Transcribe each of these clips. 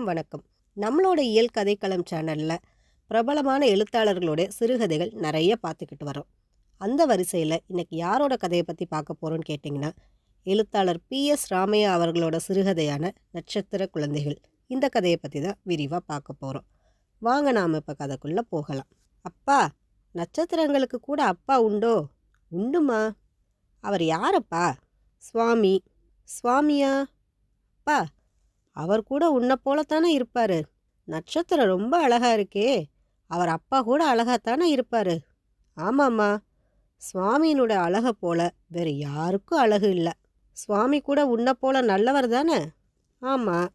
அனைவருக்கும் வணக்கம். நம்மளோட இயல் கதைக்களம் சேனலில் பிரபலமான எழுத்தாளர்களோட சிறுகதைகள் நிறைய பார்த்துக்கிட்டு வரோம். அந்த வரிசையில் இன்றைக்கி யாரோட கதையை பற்றி பார்க்க போகிறோன்னு கேட்டிங்கன்னா எழுத்தாளர் பி. எஸ். ராமையா அவர்களோட சிறுகதையான நட்சத்திர குழந்தைகள். இந்த கதையை பற்றி தான் விரிவாக பார்க்க போகிறோம் வாங்க நாம் இப்போ கதைக்குள்ளே போகலாம். அப்பா நட்சத்திரங்களுக்கு கூட அப்பா உண்டோ? உண்டுமா? அவர் யாரப்பா? சுவாமி. சுவாமியா? அப்பா அவர் கூட உன்னை போலத்தானே இருப்பார். நட்சத்திரம் ரொம்ப அழகாக இருக்கே. அவர் அப்பா கூட அழகாத்தானே இருப்பார். ஆமாம்மா. சுவாமியினோட அழகை போல வேறு யாருக்கும் அழகு இல்லை. சுவாமி கூட உன்னை போல நல்லவர் தானே? ஆமாம்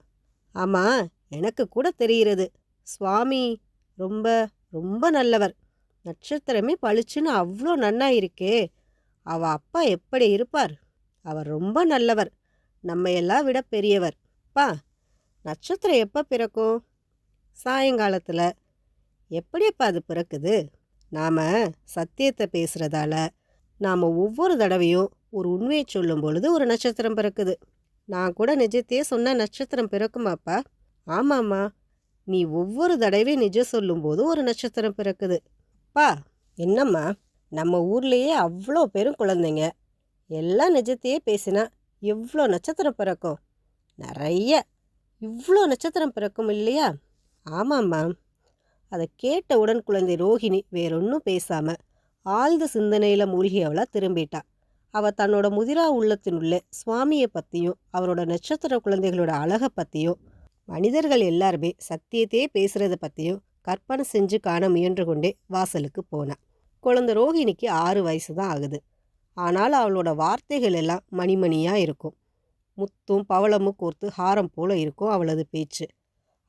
ஆமாம் எனக்கு கூட தெரிகிறது. சுவாமி ரொம்ப ரொம்ப நல்லவர். நட்சத்திரமே பளிச்சுன்னு அவ்வளோ நன்னா இருக்கே அவள் அப்பா எப்படி இருப்பார்? அவர் ரொம்ப நல்லவர். நம்ம எல்லாம் விட பெரியவர். அப்பா நட்சத்திரம் எப்போ பிறக்கும்? சாயங்காலத்தில். எப்படியப்பா அது பிறக்குது? நாம் சத்தியத்தை பேசுகிறதால நாம் ஒவ்வொரு தடவையும் ஒரு உண்மையை சொல்லும் பொழுது ஒரு நட்சத்திரம் பிறக்குது. நான் கூட நிஜத்தையே சொன்ன நட்சத்திரம் பிறக்குமாப்பா. ஆமாம்மா நீ ஒவ்வொரு தடவையும் நிஜம் சொல்லும்போது ஒரு நட்சத்திரம் பிறக்குது. பா என்னம்மா நம்ம ஊர்லேயே அவ்வளோ பேரும் குழந்தைங்க. எல்லாம் நிஜத்தையே பேசினா எவ்வளோ நட்சத்திரம் பிறக்கும்? நிறைய. இவ்வளோ நட்சத்திரம் பிறக்கும் இல்லையா? ஆமாம்மா. அதை கேட்டவுடன் குழந்தை ரோஹிணி வேறொன்றும் பேசாமல் ஆழ்ந்த சிந்தனையில் மூழ்கி அவளாக திரும்பிட்டா. அவள் தன்னோட முதிரா உள்ளத்தினுள்ளே சுவாமியை பற்றியும் அவரோட நட்சத்திர குழந்தைகளோட அழகை பற்றியும் மனிதர்கள் எல்லாருமே சத்தியத்தையே பேசுகிறத பற்றியும் கற்பனை செஞ்சு காண முயன்று கொண்டே வாசலுக்கு போனான் குழந்தை ரோஹிணிக்கு ஆறு வயசு தான் ஆகுது. ஆனால் அவளோட வார்த்தைகள் எல்லாம் மணிமணியாக இருக்கும். முத்தும் பவளமும் கோர்த்து ஹாரம் போல இருக்கும் அவளது பேச்சு.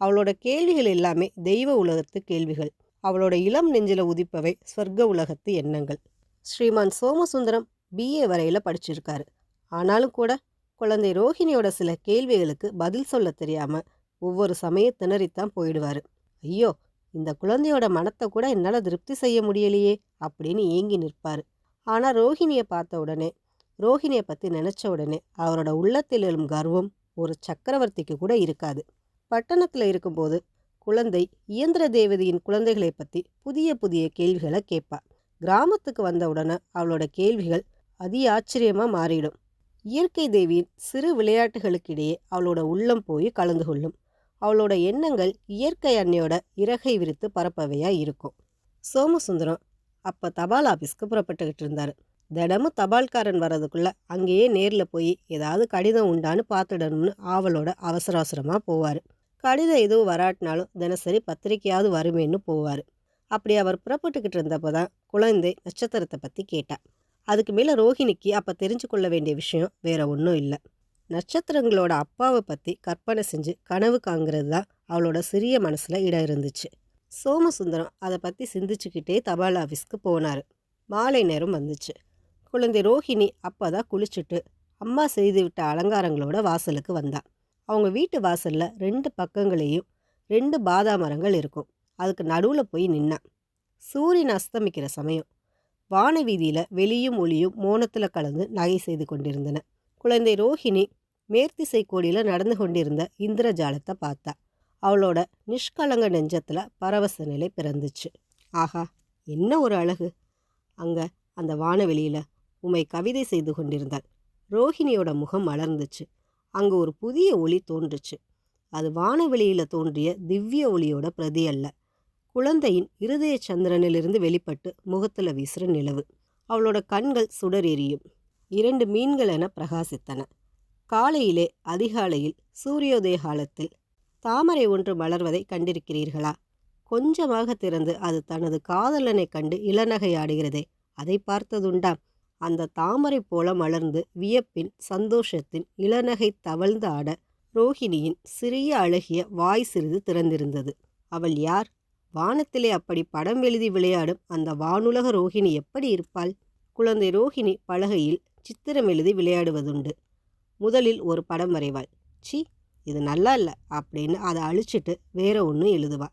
அவளோட கேள்விகள் எல்லாமே தெய்வ உலகத்து கேள்விகள். அவளோட இளம் நெஞ்சில உதிப்பவை ஸ்வர்க்க உலகத்து எண்ணங்கள். ஸ்ரீமான் சோமசுந்தரம் பிஏ வரையில் படிச்சிருக்காரு. ஆனாலும் கூட குழந்தை ரோஹிணியோட சில கேள்விகளுக்கு பதில் சொல்ல தெரியாமல் ஒவ்வொரு சமய திணறித்தான் போயிடுவார். ஐயோ இந்த குழந்தையோட மனத்தை கூட என்னால் திருப்தி செய்ய முடியலையே அப்படின்னு ஏங்கி நிற்பாரு. ஆனால் ரோஹிணியை பார்த்த உடனே ரோஹிணியை பற்றி நினச்ச உடனே அவரோட உள்ளத்தில் எழும் கர்வம் ஒரு சக்கரவர்த்திக்கு கூட இருக்காது. பட்டணத்தில் இருக்கும்போது குழந்தை இயந்திர தேவதையின் குழந்தைகளை பற்றி புதிய புதிய கேள்விகளை கேட்பா. கிராமத்துக்கு வந்தவுடனே அவளோட கேள்விகள் அதி ஆச்சரியமாக மாறிடும். இயற்கை தேவியின் சிறு விளையாட்டுகளுக்கிடையே அவளோட உள்ளம் போய் கலந்து கொள்ளும். அவளோட எண்ணங்கள் இயற்கை அன்னையோட இறகை விரித்து பரப்பவையா இருக்கும். சோமசுந்தரம் அப்போ தபால் ஆஃபீஸ்க்கு புறப்பட்டுக்கிட்டு இருந்தார். தினமும் தபால்காரன் வர்றதுக்குள்ள அங்கேயே நேரில் போய் ஏதாவது கடிதம் உண்டான்னு பார்த்துடணும்னு ஆவலோட அவசர அவசரமாக போவார். கடிதம் எதுவும் வராட்டினாலும் தினசரி பத்திரிக்கையாவது வருமேன்னு போவார். அப்படி அவர் புறப்பட்டுக்கிட்டு இருந்தப்போ தான் குழந்தை நட்சத்திரத்தை பற்றி கேட்டா. அதுக்கு மேலே ரோஹிணிக்கு அப்போ தெரிஞ்சு கொள்ள வேண்டிய விஷயம் வேற ஒன்றும் இல்லை. நட்சத்திரங்களோட அப்பாவை பற்றி கற்பனை செஞ்சு கனவு காங்கிறது தான் அவளோட சிறிய மனசில் இடம் இருந்துச்சு. சோமசுந்தரம் அதை பற்றி சிந்திச்சுக்கிட்டே தபால் ஆஃபீஸ்க்கு போனார். மாலை நேரம் வந்துச்சு. குழந்தை ரோஹிணி அப்போ தான் குளிச்சுட்டு அம்மா செய்து விட்ட அலங்காரங்களோட வாசலுக்கு வந்தா. அவங்க வீட்டு வாசலில் ரெண்டு பக்கங்களையும் ரெண்டு பாதா மரங்கள் இருக்கும். அதுக்கு நடுவில் போய் நின்னான் சூரியன் அஸ்தமிக்கிற சமயம் வான வீதியில் வெளியும் ஒளியும் மோனத்தில் கலந்து நகை செய்து கொண்டிருந்தன. குழந்தை ரோஹிணி மேற்திசை கோடியில் நடந்து கொண்டிருந்த இந்திரஜாலத்தை பார்த்தா. அவளோட நிஷ்கலங்க நெஞ்சத்தில் பரவச நிலை பிறந்துச்சு. ஆஹா என்ன ஒரு அழகு. அங்கே அந்த வானவெளியில் உமை கவிதை செய்து கொண்டிருந்தாள். ரோஹிணியோட முகம் மலர்ந்துச்சு அங்கு ஒரு புதிய ஒளி தோன்றுச்சு. அது வானவெளியில் தோன்றிய திவ்ய ஒளியோட பிரதி அல்ல. குழந்தையின் இருதய சந்திரனிலிருந்து வெளிப்பட்டு முகத்தில் வீசுகிற நிலவு. அவளோட கண்கள் சுடர் எரியும் இரண்டு மீன்கள் என பிரகாசித்தன. காலையிலே அதிகாலையில் சூரியோதய காலத்தில் தாமரை ஒன்று மலர்வதை கண்டிருக்கிறீர்களா? கொஞ்சமாக திறந்து அது தனது காதலனை கண்டு இளநகையாடுகிறதே. அதை பார்த்ததுண்டாம். அந்த தாமரை போல மலர்ந்து வியப்பின் சந்தோஷத்தின் இளநகை தவழ்ந்து ஆட ரோஹிணியின் சிறிய அழகிய வாய் சிறிது திறந்திருந்தது. அவள் யார்? வானத்திலே அப்படி படம் எழுதி விளையாடும் அந்த வானுலக ரோஹிணி எப்படி இருப்பாள்? குழந்தை ரோஹிணி பலகையில் சித்திரம் எழுதி விளையாடுவதுண்டு. முதலில் ஒரு படம் வரைவாள். சி இது நல்லா இல்லை அப்படின்னு அதை அழிச்சிட்டு வேற ஒன்று எழுதுவா.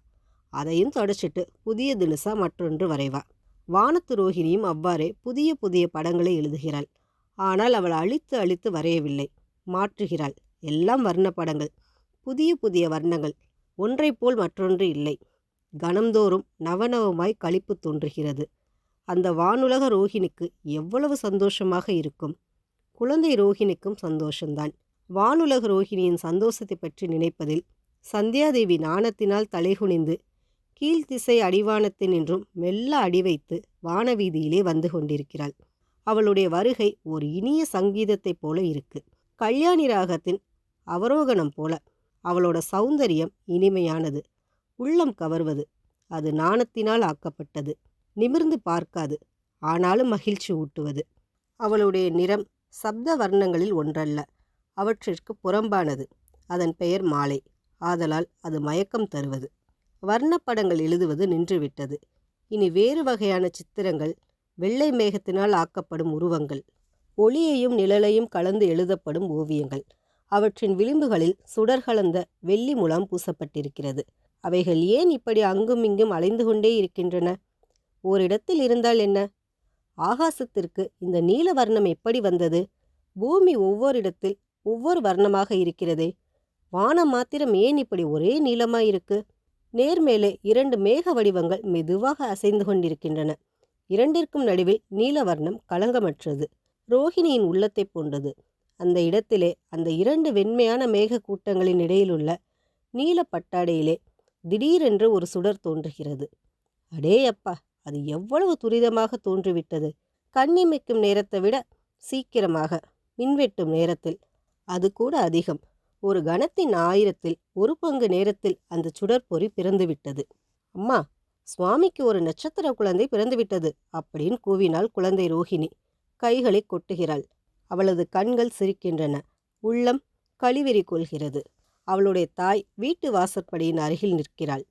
அதையும் தொடச்சிட்டு புதிய தினுசா மற்றொன்று வரைவா. வானத்து ரோஹிணியும் அவ்வாறே புதிய புதிய படங்களை எழுதுகிறாள். ஆனால் அவள் அழித்து அழித்து வரையவில்லை. மாற்றுகிறாள். எல்லாம் வர்ண படங்கள். புதிய புதிய வர்ணங்கள். ஒன்றைப் போல் மற்றொன்று இல்லை. கணம்தோறும் நவநவமாய் கழிப்பு தோன்றுகிறது. அந்த வானுலக ரோஹிணிக்கு எவ்வளவு சந்தோஷமாக இருக்கும். குழந்தை ரோஹிணிக்கும் சந்தோஷம்தான். வானுலக ரோஹிணியின் சந்தோஷத்தை பற்றி நினைப்பதில் சந்தியாதேவி நாணத்தினால் தலைகுனிந்து கீழ்த்திசை அடிவானத்தினின்றும் மெல்ல அடி வைத்து வானவீதியிலே வந்து கொண்டிருக்கிறாள். அவளுடைய வருகை ஒரு இனிய சங்கீதத்தைப் போல இருக்கு. கல்யாணி ராகத்தின் அவரோகணம் போல அவளோட சௌந்தரியம் இனிமையானது. உள்ளம் கவர்வது அது நாணத்தினால் ஆக்கப்பட்டது. நிமிர்ந்து பார்க்காது ஆனாலும் மகிழ்ச்சி ஊட்டுவது. அவளுடைய நிறம் சப்த வர்ணங்களில் ஒன்றல்ல அவற்றிற்கு புறம்பானது. அதன் பெயர் மாலை. ஆதலால் அது மயக்கம் தருவது. வர்ணப்படங்கள் எழுதுவது நின்றுவிட்டது. இனி வேறு வகையான சித்திரங்கள் வெள்ளை மேகத்தினால் ஆக்கப்படும் உருவங்கள் ஒளியையும் நிழலையும் கலந்து எழுதப்படும் ஓவியங்கள். அவற்றின் விளிம்புகளில் சுடர் கலந்த வெள்ளி முலாம் பூசப்பட்டிருக்கிறது. அவைகள் ஏன் இப்படி அங்கும் இங்கும் அலைந்து கொண்டே இருக்கின்றன? ஓரிடத்தில் இருந்தால் என்ன? ஆகாசத்திற்கு இந்த நீல வர்ணம் எப்படி வந்தது? பூமி ஒவ்வொரு இடத்தில் ஒவ்வொரு வர்ணமாக இருக்கிறதே. வானம் மாத்திரம் ஏன் இப்படி ஒரே நீளமாயிருக்கு நேர்மேலே இரண்டு மேக வடிவங்கள் மெதுவாக அசைந்து கொண்டிருக்கின்றன. இரண்டிற்கும் நடுவில் நீலவர்ணம் களங்கமற்றது ரோஹிணியின் உள்ளத்தை போன்றது. அந்த இடத்திலே அந்த இரண்டு வெண்மையான மேக கூட்டங்களின் இடையிலுள்ள நீல பட்டாடையிலே திடீரென்று ஒரு சுடர் தோன்றுகிறது. அடே அப்பா அது எவ்வளவு துரிதமாக தோன்றிவிட்டது. கண்ணிமைக்கும் நேரத்தை விட சீக்கிரமாக மின்வெட்டும் நேரத்தில். அது கூட அதிகம். ஒரு கணத்தின் ஆயிரத்தில் ஒரு பங்கு நேரத்தில் அந்த சுடற்பொறி பிறந்துவிட்டது அம்மா சுவாமிக்கு ஒரு நட்சத்திர குழந்தை பிறந்துவிட்டது அப்படின்னு கூவினாள் குழந்தை ரோஹிணி. கைகளை கொட்டுகிறாள். அவளது கண்கள் சிரிக்கின்றன. உள்ளம் கழிவெறி கொள்கிறது. அவளுடைய தாய் வீட்டு வாசற்படியின் அருகில் நிற்கிறாள்.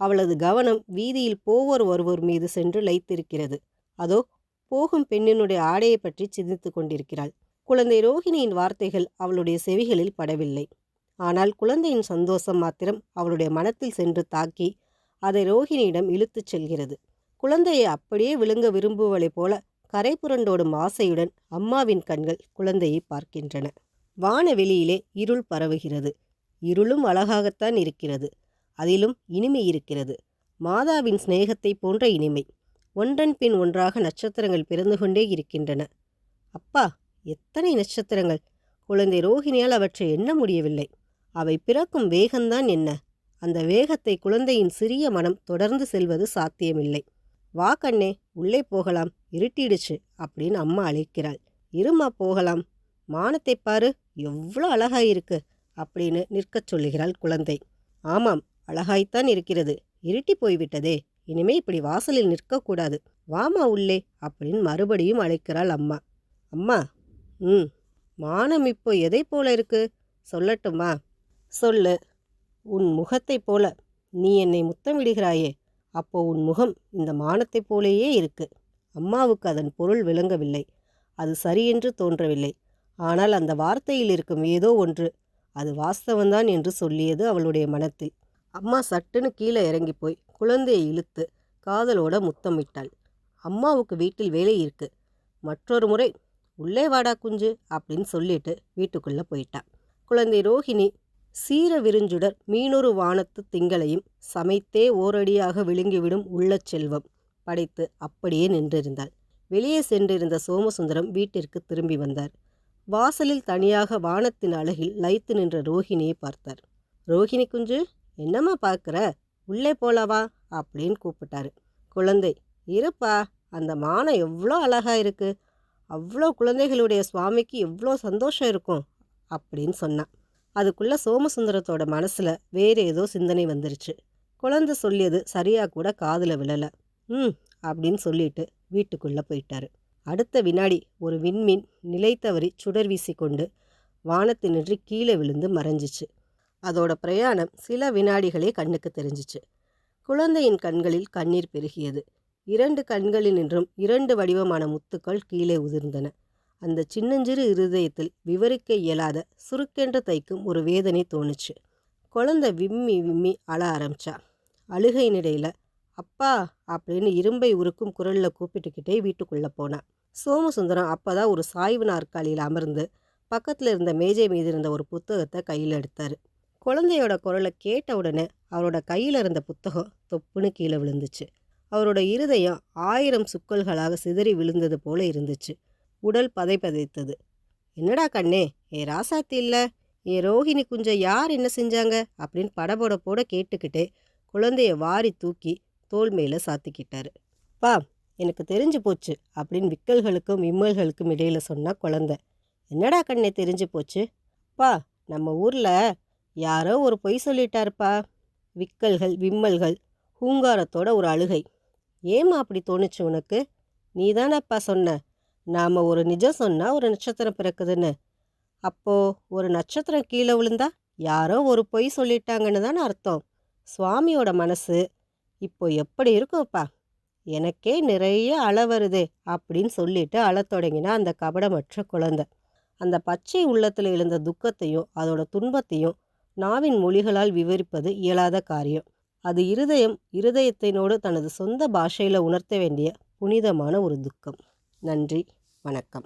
அவளது கவனம் வீதியில் போவோர் ஒருவர் மீது சென்று லைத்திருக்கிறது. அதோ போகும் பெண்ணினுடைய ஆடையை பற்றி சிந்தித்து கொண்டிருக்கிறாள். குழந்தை ரோஹிணியின் வார்த்தைகள் அவளுடைய செவிகளில் படவில்லை. ஆனால் குழந்தையின் சந்தோஷம் மாத்திரம் அவளுடைய மனத்தில் சென்று தாக்கி அதை ரோஹிணியிடம் இழுத்துச் செல்கிறது. குழந்தையை அப்படியே விழுங்க விரும்புவளைப் போல கரை புரண்டோடும் ஆசையுடன் அம்மாவின் கண்கள் குழந்தையை பார்க்கின்றன. வானவெளியிலே இருள் பரவுகிறது. இருளும் அழகாகத்தான் இருக்கிறது. அதிலும் இனிமை இருக்கிறது. மாதாவின் சிநேகத்தை போன்ற இனிமை. ஒன்றன் பின் ஒன்றாக நட்சத்திரங்கள் பிறந்து கொண்டே இருக்கின்றன. அப்பா எத்தனை நட்சத்திரங்கள்? குழந்தை ரோஹிணியால் அவற்றை எண்ண முடியவில்லை. அவை பிறக்கும் வேகம்தான் என்ன? அந்த வேகத்தை குழந்தையின் சிறிய மனம் தொடர்ந்து செல்வது சாத்தியமில்லை. வா கண்ணே உள்ளே போகலாம். இருட்டிடுச்சு அப்படின்னு அம்மா அழைக்கிறாள். இருமா போகலாம். மானத்தை பாரு எவ்வளோ அழகாயிருக்கு அப்படின்னு நிற்கச் சொல்லுகிறாள் குழந்தை. ஆமாம் அழகாய்த்தான் இருக்கிறது. இருட்டி போய்விட்டதே இனிமே இப்படி வாசலில் நிற்கக்கூடாது. வாமா உள்ளே அப்படின்னு மறுபடியும் அழைக்கிறாள் அம்மா. அம்மா ம் மானம் இப்போ எதை போல இருக்கு? சொல்லட்டுமா? சொல்லு. உன் முகத்தைப் போல. நீ என்னை முத்தமிடுகிறாயே அப்போ உன் முகம் இந்த மானத்தைப் போலேயே இருக்கு. அம்மாவுக்கு அதன் பொருள் விளங்கவில்லை. அது சரியென்று தோன்றவில்லை. ஆனால் அந்த வார்த்தையில் இருக்கும் ஏதோ ஒன்று அது வாஸ்தவந்தான் என்று சொல்லியது அவளுடைய மனத்தில். அம்மா சட்டுன்னு கீழே இறங்கி போய் குழந்தையை இழுத்து காதலோட முத்தமிட்டாள். அம்மாவுக்கு வீட்டில் வேலை இருக்கு. மற்றொரு முறை உள்ளே வாடா குஞ்சு அப்படின்னு சொல்லிட்டு வீட்டுக்குள்ளே போயிட்டான் குழந்தை ரோஹிணி சீர விருஞ்சுடர் மீனொரு வானத்து திங்களையும் சமைத்தே ஓரடியாக விழுங்கிவிடும் உள்ள செல்வம். படைத்து அப்படியே நின்றிருந்தாள். வெளியே சென்றிருந்த சோமசுந்தரம் வீட்டிற்கு திரும்பி வந்தார். வாசலில் தனியாக வானத்தின் அழகில் லைத்து நின்ற ரோஹிணியை பார்த்தார். ரோஹிணி குஞ்சு என்னம்மா பார்க்குற? உள்ளே போலவா அப்படின்னு கூப்பிட்டாரு. குழந்தை இருப்பா. அந்த மானம் எவ்வளோ அழகா இருக்கு. அவ்வளோ குழந்தைகளுடைய சுவாமிக்கு எவ்வளோ சந்தோஷம் இருக்கும் அப்படின்னு சொன்னான் அதுக்குள்ளே சோமசுந்தரத்தோட மனசில் வேறு ஏதோ சிந்தனை வந்துருச்சு. குழந்தை சொல்லியது சரியாக கூட காதில் விழலை. ம் அப்படின்னு சொல்லிட்டு வீட்டுக்குள்ளே போயிட்டாரு. அடுத்த வினாடி ஒரு விண்மீன் நிலைத்தவறி சுடர் வீசிக்கொண்டு வானத்தினின்று கீழே விழுந்து மறைஞ்சிச்சு. அதோட பிரயாணம் சில வினாடிகளே கண்ணுக்கு தெரிஞ்சிச்சு. குழந்தையின் கண்களில் கண்ணீர் பெருகியது. இரண்டு கண்களினின்றும் இரண்டு வடிவமான முத்துக்கள் கீழே உதிர்ந்தன. அந்த சின்னஞ்சிறு இருதயத்தில் விவரிக்க இயலாத சுருக்கென்று தைக்கும் ஒரு வேதனை தோணுச்சு. குழந்தை விம்மி விம்மி அழ ஆரம்பிச்சா. அழுகையினிடையில் அப்பா அப்படின்னு இரும்பை உருக்கும் குரலில் கூப்பிட்டுக்கிட்டே வீட்டுக்குள்ளே போனான் சோமசுந்தரம் அப்பதான் ஒரு சாய்வு நாற்காலியில் அமர்ந்து பக்கத்தில் இருந்த மேஜை மீது இருந்த ஒரு புத்தகத்தை கையில் எடுத்தார். குழந்தையோட குரலை கேட்ட உடனே அவரோட கையில் இருந்த புத்தகம் தொப்புன்னு கீழே விழுந்துச்சு. அவரோட இருதயம் ஆயிரம் சுக்கல்களாக சிதறி விழுந்தது போல இருந்துச்சு. உடல் பதை பதைத்தது என்னடா கண்ணே ஏ ராசாத்தி இல்லை? ஏ ரோஹிணி குஞ்சம் யார் என்ன செஞ்சாங்க? அப்படின்னு படபடப்போட கேட்டுக்கிட்டே குழந்தைய வாரி தூக்கி தோல் மேலே சாத்திக்கிட்டாரு. பா எனக்கு தெரிஞ்சு போச்சு அப்படின்னு விக்கல்களுக்கும் விம்மல்களுக்கும் இடையில சொன்ன குழந்தை. என்னடா கண்ணே தெரிஞ்சு போச்சு? பா நம்ம ஊரில் யாரோ ஒரு பொய் சொல்லிட்டாருப்பா. விக்கல்கள் விம்மல்கள் ஹூங்காரத்தோட ஒரு அழுகை. ஏம்மா அப்படி தோணுச்சு உனக்கு? நீ தானப்பா சொன்ன. நாம் ஒரு நிஜம் சொன்னால் ஒரு நட்சத்திரம் பிறக்குதுன்னு. அப்போது ஒரு நட்சத்திரம் கீழே விழுந்தா யாரோ ஒரு பொய் சொல்லிட்டாங்கன்னு தானே அர்த்தம். சுவாமியோட மனசு. இப்போ எப்படி இருக்கும்ப்பா? எனக்கே நிறைய அழ வருதே அப்படின்னு சொல்லிட்டு அழத் தொடங்கினா அந்த கபடமற்ற குழந்தை. அந்த பச்சை உள்ளத்தில் எழுந்த துக்கத்தையும் அதோட துன்பத்தையும் நாவின் மொழிகளால் விவரிப்பது இயலாத காரியம். அது இருதயம் இருதயத்தினோடு தனது சொந்த பாஷையில் உணர்த்த வேண்டிய புனிதமான ஒரு துக்கம். நன்றி வணக்கம்.